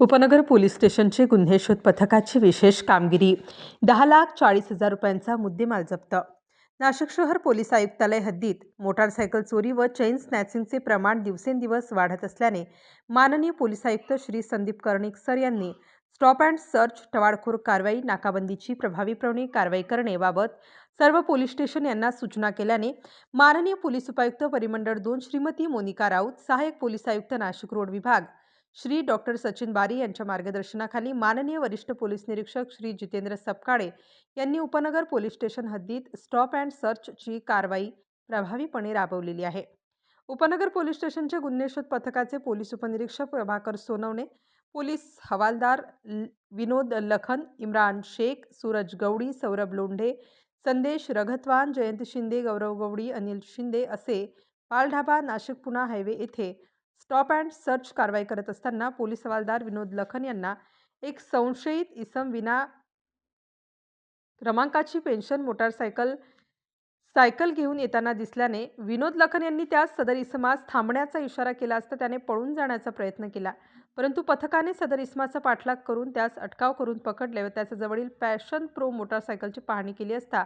उपनगर पोलीस स्टेशनचे गुन्हे शोध पथकाची विशेष कामगिरी. दहा लाख चाळीस हजार रुपयांचा मुद्देमाल जप्त. नाशिक शहर पोलीस आयुक्तालय हद्दीत मोटारसायकल चोरी व चेन स्नॅचिंगचे प्रमाण दिवसेंदिवस वाढत असल्याने माननीय पोलीस आयुक्त श्री संदीप कर्णिक सर यांनी स्टॉप अँड सर्च टवाळखोर कारवाई नाकाबंदीची प्रभावीपणे कारवाई करण्याबाबत सर्व पोलीस स्टेशन यांना सूचना केल्याने माननीय पोलीस उपायुक्त परिमंडळ दोन श्रीमती मोनिका राऊत सहाय्यक पोलीस आयुक्त नाशिक रोड विभाग श्री डॉक्टर सचिन बारी यांच्या मार्गदर्शनाखाली माननीय वरिष्ठ पोलीस निरीक्षक श्री जितेंद्र सपकाळे यांनी उपनगर पोलीस स्टेशन हद्दीत स्टॉप अँड सर्चची कारवाई प्रभावीपणे राबवलेली आहे. उपनगर पोलीस स्टेशनचे गुन्हे शोध पथकाचे पोलीस उपनिरीक्षक प्रभाकर सोनवणे पोलीस हवालदार विनोद लखन इम्रान शेख सूरज गवडी सौरभ लोंढे संदेश रघतवान जयंत शिंदे गौरव गवडी अनिल शिंदे असे पालढाबा नाशिक पुणा हायवे येथे स्टॉप अँड सर्च कारवाई करत असताना पोलीस हवालदार विनोद लखन यांना एक संशयित इसम विना क्रमांकाची पेन्शन मोटारसायकल सायकल घेऊन येताना दिसल्याने विनोद लखन यांनी त्यास सदर इसमास थांबण्याचा इशारा केला असता त्याने पळून जाण्याचा प्रयत्न केला. परंतु पथकाने सदर इसमाचा पाठलाग करून त्यास अटकाव करून पकडले व त्याच्या जवळील पॅशन प्रो मोटारसायकलची पाहणी केली असता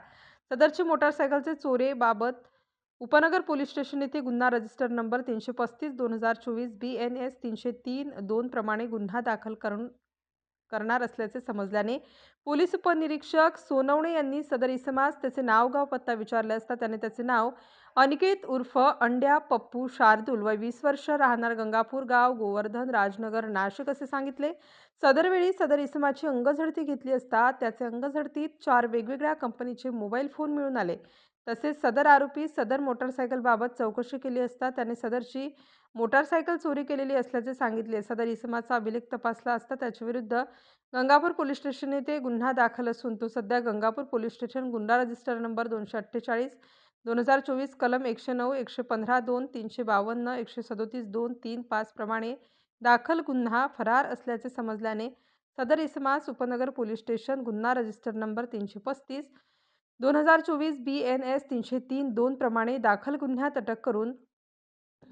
सदरची मोटारसायकलचे चोरेबाबत उपनगर पोलीस स्टेशन येथे गुन्हा रजिस्टर नंबर तीनशे पस्तीस दोन हजार चोवीस बी एन एस तीनशे तीन दोन प्रमाणे गुन्हा दाखल करून करणार असल्याचे समजल्याने पोलीस उपनिरीक्षक सोनवणे यांनी सदर इसमास त्याचे नाव गाव पत्ता विचारले असता त्याने त्याचे नाव अनिकेत उर्फ अंड्या पप्पू शार्दूल व वीस वर्ष राहणार गंगापूर गाव गोवर्धन राजनगर नाशिक असे सांगितले. सदरवेळी सदर इसमाची अंगझडती घेतली असता त्याचे अंगझडतीत चार वेगवेगळ्या कंपनीचे मोबाईल फोन मिळून आले. तसेच सदर आरोपी सदर मोटारसायकलबाबत चौकशी केली असता त्याने सदरची मोटारसायकल चोरी केलेली असल्याचे सांगितले. सदर इसमाचा अभिलेख तपासला असता त्याच्याविरुद्ध गंगापूर पोलीस स्टेशन येथे गुन्हा दाखल असून तो सध्या गंगापूर पोलीस स्टेशन गुन्हा रजिस्टर नंबर दोनशे अठ्ठेचाळीस दोन हजार चोवीस कलम एकशे नऊ एकशे पंधरा दोन तीनशे बावन्न एकशे सदोतीस दोन तीन पाच प्रमाणे दाखल गुन्हा फरार असल्याचे समजल्याने सदर इसमास उपनगर पोलीस स्टेशन गुन्हा रजिस्टर नंबर तीनशे पस्तीस दोन हजार चोवीस बी एन एस तीनशे तीन दोन प्रमाणे दाखल गुन्ह्यात अटक करून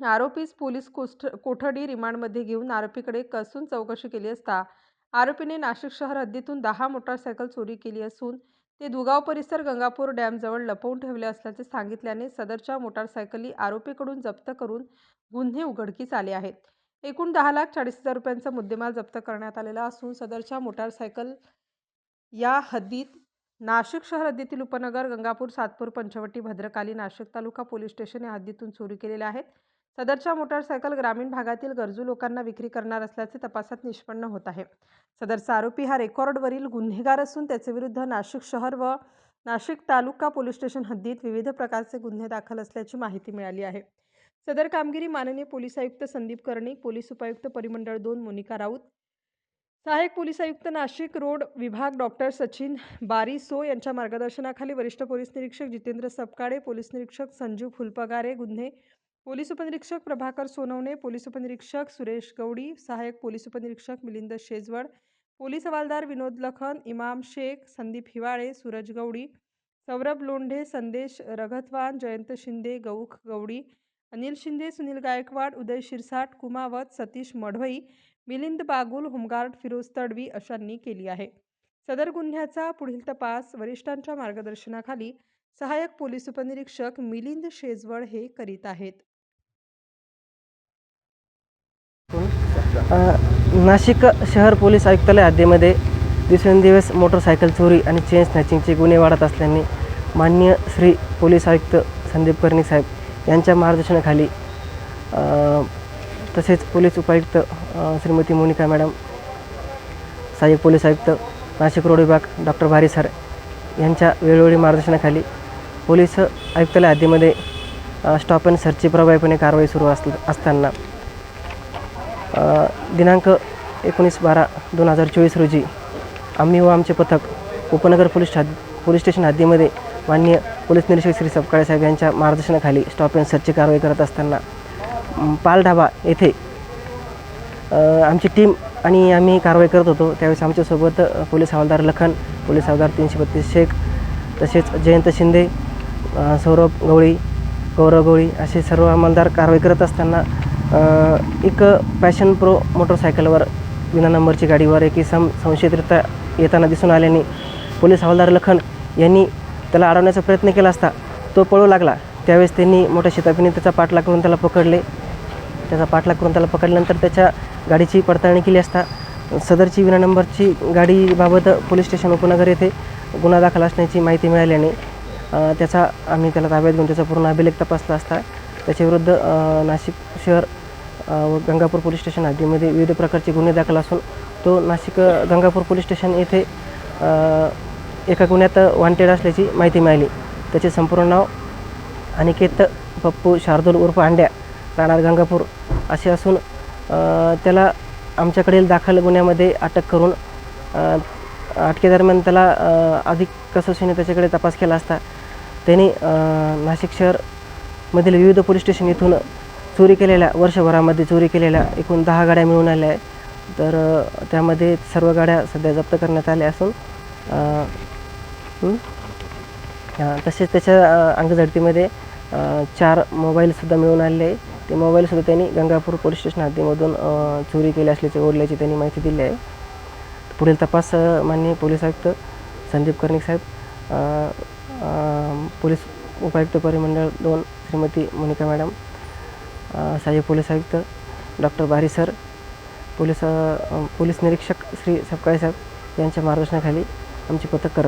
आरोपीस पोलीस कोस्ट कोठडी रिमांडमध्ये घेऊन आरोपीकडे कसून चौकशी केली असता आरोपीने नाशिक शहर हद्दीतून दहा मोटारसायकल चोरी केली असून ते दुगाव परिसर गंगापूर डॅमजवळ लपवून ठेवले असल्याचे सांगितल्याने सदरच्या मोटारसायकली आरोपीकडून जप्त करून गुन्हे उघडकीस आले आहेत. एकूण दहा लाख चाळीस हजार रुपयांचा मुद्देमाल जप्त करण्यात आलेला असून सदरच्या मोटारसायकल या हद्दीत नाशिक शहर हद्दीतील उपनगर गंगापूर सातपूर पंचवटी भद्रकाली नाशिक तालुका पोलीस स्टेशन या हद्दीतून चोरी केलेल्या आहेत. सदरच्या मोटारसायकल ग्रामीण भागातील गरजू लोकांना विक्री करणार असल्याचे तपासात निष्पन्न होत आहे. सदरचा आरोपी हा रेकॉर्डवरील गुन्हेगार असून त्याचे विरुद्ध नाशिक शहर व नाशिक तालुका पोलीस स्टेशन हद्दीत विविध प्रकारचे गुन्हे दाखल असल्याची माहिती मिळाली आहे. सदर कामगिरी माननीय पोलीस आयुक्त संदीप कर्णिक पोलीस उपायुक्त परिमंडळ दोन मोनिका राऊत सहाय्यक पोलीस आयुक्त नाशिक रोड विभाग डॉक्टर सचिन बारिसो यांच्या मार्गदर्शनाखाली वरिष्ठ पोलीस निरीक्षक जितेंद्र सपकाळे पोलीस निरीक्षक संजीव फुलपगारे गुन्हे पोलीस उपनिरीक्षक प्रभाकर सोनवणे पोलीस उपनिरीक्षक सुरेश गवडी सहाय्यक पोलीस उपनिरीक्षक मिलिंद शेजवड पोलीस हवालदार विनोद लखन इमाम शेख संदीप हिवाळे सूरज गवडी सौरभ लोंढे संदेश रघतवान जयंत शिंदे गौख गवडी अनिल शिंदे सुनील गायकवाड उदय शिरसाट कुमावत सतीश मढवई मिलिंद बागुल होमगार्ड फिरोज तडवी अशांनी केली आहे. सदर गुन्ह्याचा पुढील तपास वरिष्ठांच्या मार्गदर्शनाखाली सहाय्यक पोलीस उपनिरीक्षक मिलिंद शेजवळ हे करीत आहेत. नाशिक शहर पोलीस आयुक्तालय हद्दीमध्ये दिवसेंदिवस मोटरसायकल चोरी आणि चेन स्नॅचिंगचे गुन्हे वाढत असल्याने माननीय श्री पोलीस आयुक्त संदीप कर्णिक साहेब यांच्या मार्गदर्शनाखाली तसेच पोलीस उपायुक्त श्रीमती मोनिका मॅडम सहाय्यक पोलीस आयुक्त नाशिक रोड विभाग डॉक्टर भारी सर यांच्या वेळोवेळी मार्गदर्शनाखाली पोलीस आयुक्तालय हद्दीमध्ये स्टॉप अँड सर्चची प्रभावीपणे कारवाई सुरू अस असताना दिनांक एकोणीस बारा दोन हजार चोवीस रोजी आम्ही व आमचे पथक उपनगर पोलीस हद पोलीस स्टेशन हद्दीमध्ये माननीय पोलीस निरीक्षक श्री सपकाळे साहेब यांच्या मार्गदर्शनाखाली स्टॉप अँड सर्चची कारवाई करत असताना पालढाबा येथे आमची टीम आणि आम्ही कारवाई करत होतो. त्यावेळेस आमच्यासोबत पोलीस हवालदार लखन पोलीस हवालदार तीनशे बत्तीस शेख तसेच जयंत शिंदे सौरभ गवळी गौरव गवळी असे सर्व अंमलदार कारवाई करत असताना एक पॅशन प्रो मोटरसायकलवर विना नंबरची गाडीवर एक इसम संशयितरित्या येताना दिसून आल्याने पोलीस हवालदार लखन यांनी त्याला अडवण्याचा प्रयत्न केला असता तो पळू लागला. त्यावेळेस त्यांनी मोठ्या शिताफीने त्याचा पाठलाग करून त्याला पकडले. त्याचा पाठलाग करून त्याला पकडल्यानंतर त्याच्या गाडीची पडताळणी केली असता सदरची विना नंबरची गाडीबाबत पोलीस स्टेशन उपनगर येथे गुन्हा दाखल असण्याची माहिती मिळाल्याने त्याचा आम्ही त्याला ताब्यात घेऊन त्याचा पूर्ण अभिलेख तपासला असता. त्याच्याविरुद्ध नाशिक शहर व गंगापूर पोलीस स्टेशन हद्दीमध्ये विविध प्रकारचे गुन्हे दाखल असून तो नाशिक गंगापूर पोलीस स्टेशन येथे एका गुन्ह्यात वांटेड असल्याची माहिती मिळाली. त्याचे संपूर्ण नाव अनिकेत पप्पू शार्दूल उर्फ अंड्या राहणार गंगापूर असे असून त्याला आमच्याकडील दाखल गुन्ह्यामध्ये अटक करून अटकेदरम्यान त्याला अधिक कसोशीने त्याच्याकडे तपास केला असता. त्यांनी नाशिक शहरमधील विविध पोलीस स्टेशन इथून चोरी केलेल्या वर्षभरामध्ये चोरी केलेल्या एकूण दहा गाड्या मिळून आल्या आहे तर त्यामध्ये सर्व गाड्या सध्या जप्त करण्यात आल्या असून तसेच त्याच्या अंगझडतीमध्ये चार मोबाईलसुद्धा मिळून आलेले आहे ते मोबाईलसुद्धा त्यांनी गंगापूर पोलीस स्टेशन हद्दीमधून चोरी केली असल्याचे ओढल्याची त्यांनी माहिती दिली आहे. पुढील तपास माननीय पोलीस आयुक्त संदीप कर्णिक साहेब पोलीस उपायुक्त परिमंडळ दोन श्रीमती मोनिका मॅडम सहाय्य पोलीस आयुक्त doctor Bari sir police police निरीक्षक श्री सपकाळे साहेब यांच्या मार्गदर्शनाखाली आमची पथक करत